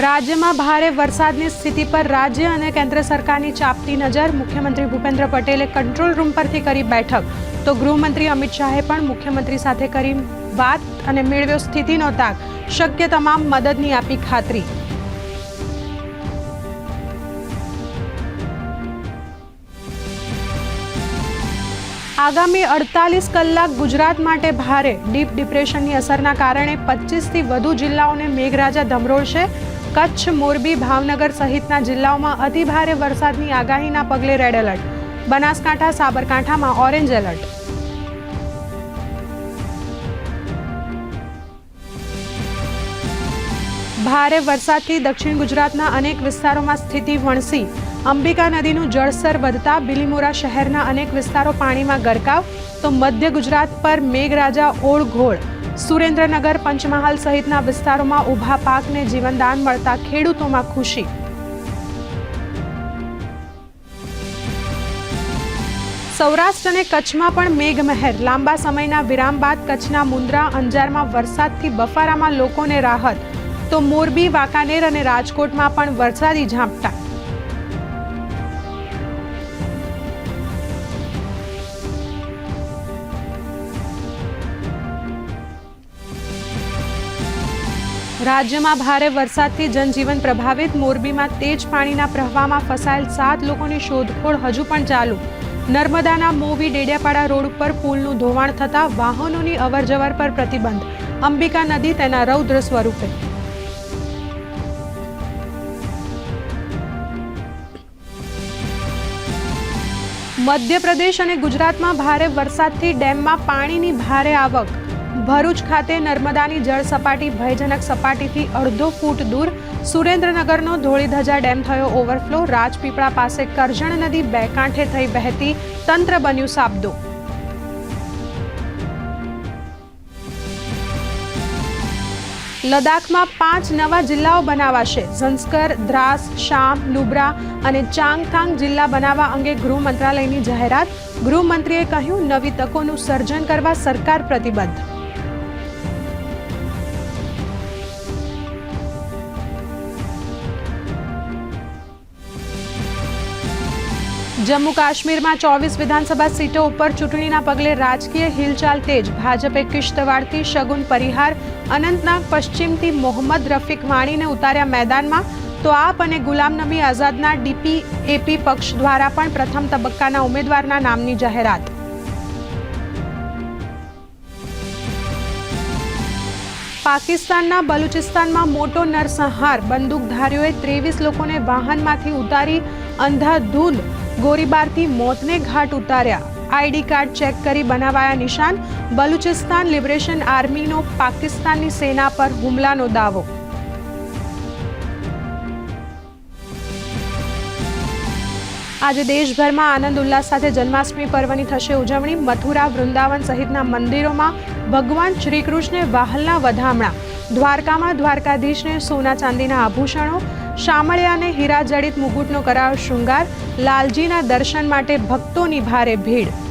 રાજ્યમાં ભારે વરસાદની સ્થિતિ પર રાજ્ય અને કેન્દ્ર સરકારની ચાપતી નજર મુખ્યમંત્રી ભૂપેન્દ્ર પટેલે કંટ્રોલ રૂમ પરથી કરી બેઠક. તો ગૃહમંત્રી અમિત શાહે પણ મુખ્યમંત્રી સાથે કરી વાત અને મેળવ્યો સ્થિતિનો તાગ. શક્ય તમામ મદદની આપી ખાતરી. આગામી અડતાલીસ કલાક ગુજરાત માટે ભારે ડીપ ડિપ્રેશનની અસરના કારણે પચીસથી વધુ જિલ્લાઓને મેઘરાજા ધમરોળશે. કચ્છ, મોરબી, ભાવનગર સહિતના જિલ્લાઓમાં અતિભારે વરસાદની આગાહીના પગલે રેડ એલર્ટ. બનાસકાંઠા, સાબરકાંઠામાં ઓરેન્જ એલર્ટ. ભારે વરસાદથી દક્ષિણ ગુજરાતના અનેક વિસ્તારોમાં સ્થિતિ વણસી. અંબિકા નદીનું જળસ્તર વધતા બિલીમોરા શહેરના અનેક વિસ્તારો પાણીમાં ગરકાવ, તો મધ્ય ગુજરાત પર મેઘરાજા ઓળઘોળ. સુરેન્દ્રનગર પંચમહાલ સહિતના વિસ્તારોમાં ઊભા પાકને જીવનદાન મળતા ખેડૂતોમાં ખુશી. સૌરાષ્ટ્ર અને કચ્છમાં પણ મેઘમહેર. લાંબા સમયના વિરામ બાદ કચ્છના મુન્દ્રા અંજારમાં વરસાદથી બફારામાં લોકોને રાહત. તો મોરબી, વાંકાનેર અને રાજકોટમાં પણ વરસાદી ઝાપટા. રાજ્યમાં ભારે વરસાદથી જનજીવન પ્રભાવિત. મોરબીમાં તેજ પાણીના પ્રવાહમાં ફસાયેલ સાત લોકોની શોધખોળ હજુ પણ ચાલુ. નર્મદાના મોવી ડેડિયાપાડા રોડ ઉપર પુલનું ધોવાણ થતાં વાહનોની અવરજવર પર પ્રતિબંધ. અંબિકા નદી તેના રૌદ્ર સ્વરૂપે. મધ્યપ્રદેશ અને ગુજરાતમાં ભારે વરસાદથી ડેમમાં પાણીની ભારે આવક. ભરૂચ ખાતે નર્મદાની જળ સપાટી ભયજનક સપાટીથી અડધો ફૂટ દૂર સુરેન્દ્રનગરનો ધોળીધજા ડેમ થયો ઓવરફ્લો. રાજપીપળા પાસે કરજણ નદી બે કાંઠે થઈ વહેતી તંત્ર બન્યું સાબદો. લદ્દાખમાં પાંચ નવા જિલ્લાઓ બનાવાશે. ઝંસ્કર, દ્રાસ, શામ, લુબ્રા અને ચાંગથાંગ જિલ્લા બનાવવા અંગે ગૃહ મંત્રાલયની જાહેરાત. ગૃહમંત્રીએ કહ્યું, નવી તકોનું સર્જન કરવા સરકાર પ્રતિબદ્ધ. જમ્મુ કાશ્મીરમાં ચોવીસ વિધાનસભા સીટો ઉપર ચૂંટણીના પગલે રાજકીય હિલચાલ તેજ. ભાજપે કિશ્તવાડથી શગુન પરિહાર, અનંતનાગ પશ્ચિમથી મોહમ્મદ રફીક વાણીને ઉતાર્યા મેદાનમાં. તો આપ અને ગુલામ નબી આઝાદના ડીપી, એપી પક્ષ દ્વારા પણ પ્રથમ તબક્કાના ઉમેદવારના નામની જાહેરાત. પાકિસ્તાનના બલુચિસ્તાનમાં મોટો નરસંહાર. બંદૂકધારીઓએ ત્રેવીસ લોકોને વાહનમાંથી ઉતારી અંધાધૂંધ ગોળીબારથી મોતને ઘાટ ઉતાર્યા. આઈડી કાર્ડ ચેક કરી બનાવાયા નિશાન. બલુચિસ્તાન લિબરેશન આર્મીનો પાકિસ્તાનની સેના પર હુમલાનો દાવો. આજે દેશભરમાં આનંદ ઉલ્લાસ સાથે જન્માષ્ટમી પર્વની થશે ઉજવણી. મથુરા, વૃંદાવન સહિતના મંદિરોમાં ભગવાન શ્રી કૃષ્ણે વાહલના વધામણા. દ્વારકામાં દ્વારકાધીશને સોના ચાંદીના આભૂષણો. શામળિયાને હીરા જડિત મુકુટનો કરાયો શૃંગાર. લાલજીના દર્શન માટે ભક્તોની ભારે ભીડ.